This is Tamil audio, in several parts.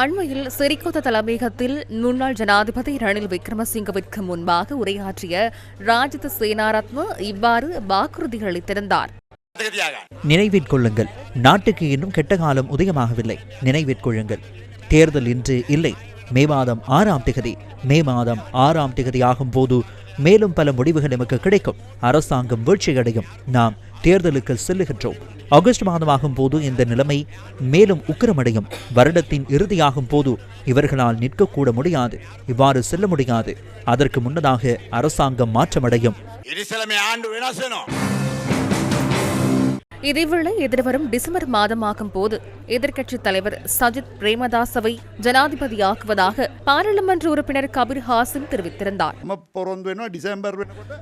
அண்மையில் சிறிகொத்த தலைமையகத்தில் முன்னாள் ஜனாதிபதி ரணில் விக்ரமசிங்கவிற்கு முன்பாக உரையாற்றிய ராஜித சேனாரத்ன இவ்வாறு வாக்குறுதி அளித்திருந்தார். நினைவிற்கொள்ளுங்கள் நாட்டுக்கு இன்னும் கெட்ட காலம் உதயமாகவில்லை. நினைவிற்கொள்ளுங்கள் தேர்தல் இன்று இல்லை. மே மாதம் ஆறாம் திகதி. மே மாதம் ஆறாம் திகதி ஆகும் போது மேலும் பல முடிவுகள் நமக்கு கிடைக்கும். அரசாங்கம் வீழ்ச்சியடையும். நாம் தேர்தலுக்கு செல்லுகின்றோம். ஆகஸ்ட் மாதமாகும் போது இந்த நிலைமை மேலும் உக்கிரமடையும். வருடத்தின் இறுதியாகும் போது இவர்களால் நிற்கக்கூட முடியாது. இவ்வாறு செல்ல முடியாது. அதற்கு முன்னதாக அரசாங்கம் மாற்றமடையும். இதேவேளை எதிர்வரும் டிசம்பர் மாதமாகும் போது எதிர்க்கட்சித் தலைவர் சஜித் பிரேமதாசவை ஜனாதிபதியாக்குவதாக பாராளுமன்ற உறுப்பினர் கபீர் ஹாசிம் தெரிவித்திருந்தார்.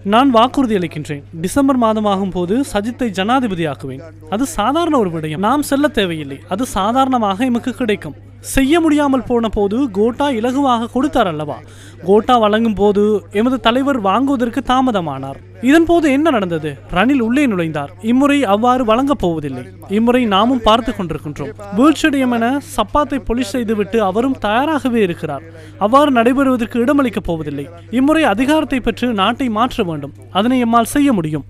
நான் வாக்குறுதி அளிக்கின்றேன். டிசம்பர் மாதமாகும் போது சஜித்தை ஜனாதிபதியாக்குவேன். அது சாதாரண ஒரு விடயம். நாம் செல்ல தேவையில்லை. அது சாதாரணமாக எமக்கு கிடைக்கும். செய்ய முடியாமல் போன போது கோட்டா இலகுவாக கொடுத்தார் அல்லவா கோட்டா வழங்கும் போது எமது தலைவர் வாங்குவதற்கு தாமதமானார். இதன் போது என்ன நடந்தது? ரணில் உள்ளே நுழைந்தார். இம்முறை அவ்வாறு வழங்கப் போவதில்லை. இம்முறை நாமும் பார்த்து கொண்டிருக்கின்றோம். வீழ்ச்சியடையும் என சப்பாத்தை பொலிஷ் செய்துவிட்டு அவரும் தயாராகவே இருக்கிறார். அவ்வாறு நடைபெறுவதற்கு இடமளிக்கப் போவதில்லை. இம்முறை அதிகாரத்தை பெற்று நாட்டை மாற்ற வேண்டும். அதனை எம்மால் செய்ய முடியும்.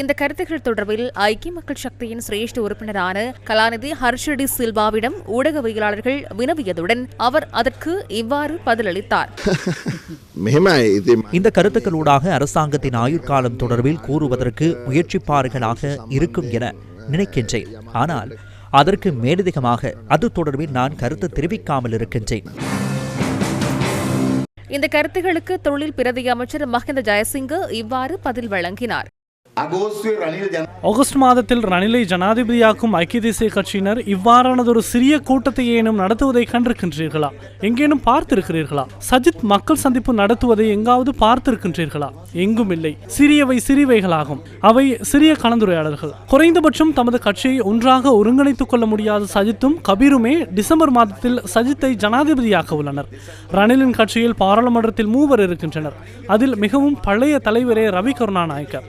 இந்த கருத்துகள் தொடர்பில் ஐக்கிய மக்கள் சக்தியின் சிரேஷ்ட உறுப்பினரான கலாநிதி ஹர்ஷடி சில்வாவிடம் ஊடகவியலாளர்கள் வினவியதுடன் அவர் அதற்கு இவ்வாறு பதிலளித்தார். இந்த கருத்துக்களூடாக அரசாங்கத்தின் ஆயுட்காலம் தொடர்பில் கூறுவதற்கு முயற்சிப்பார்களாக இருக்கும் என நினைக்கின்றேன். ஆனால் அதற்கு மேலதிகமாக அது தொடர்பில் நான் கருத்து தெரிவிக்காமல் இருக்கின்றேன். இந்த கருத்துகளுக்கு தொழில் பிரதி அமைச்சர் மஹிந்த ஜெயசிங்கு இவ்வாறு பதில் வழங்கினார். ஆகஸ்ட் மாதத்தில் ரணிலை ஜனாதிபதியாக்கும் ஐக்கிய தேசிய கட்சியினர் இவ்வாறானதொரு சிறிய கூட்டத்தை ஏனும் நடத்துவதை கண்டிருக்கின்றீர்களா? எங்கேனும் பார்த்திருக்கிறீர்களா? சஜித் மக்கள் சந்திப்பு நடத்துவதை எங்காவது பார்த்திருக்கின்றீர்களா? எங்கும் இல்லை சிறியவை சிறியவைகளாகும் அவை சிறிய கலந்துரையாடல்கள். குறைந்தபட்சம் தமது கட்சியை ஒன்றாக ஒருங்கிணைத்துக் கொள்ள முடியாத சஜித்தும் கபீருமே டிசம்பர் மாதத்தில் சஜித்தை ஜனாதிபதியாக்க உள்ளனர். ரணிலின் கட்சியில் பாராளுமன்றத்தில் மூவர் இருக்கின்றனர். அதில் மிகவும் பழைய தலைவரே ரவி கருணாநாயக்க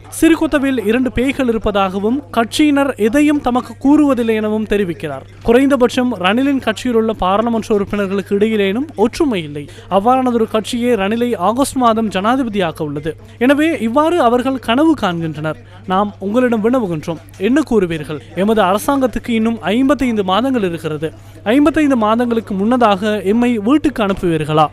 கொல்கத்தாவில் இரண்டு பேய்கள் இருப்பதாகவும் கட்சியினர் எதையும் தமக்கு கூறுவதில்லை எனவும் தெரிவிக்கிறார். குறைந்தபட்சம் ரணிலின் கட்சியில் உள்ள பாராளுமன்ற உறுப்பினர்களுக்கு இடையிலேனும் ஒற்றுமை இல்லை. அவ்வாறானதொரு கட்சியை ரணிலை ஆகஸ்ட் மாதம் ஜனாதிபதியாக்க உள்ளது. எனவே இவ்வாறு அவர்கள் கனவு காண்கின்றனர். நாம் உங்களிடம் வினவுகின்றோம். என்ன கூறுவீர்கள்? எமது அரசாங்கத்துக்கு இன்னும் ஐம்பத்தைந்து மாதங்கள் இருக்கிறது. ஐம்பத்தைந்து மாதங்களுக்கு முன்னதாக எம்மை வீட்டுக்கு அனுப்புவீர்களா?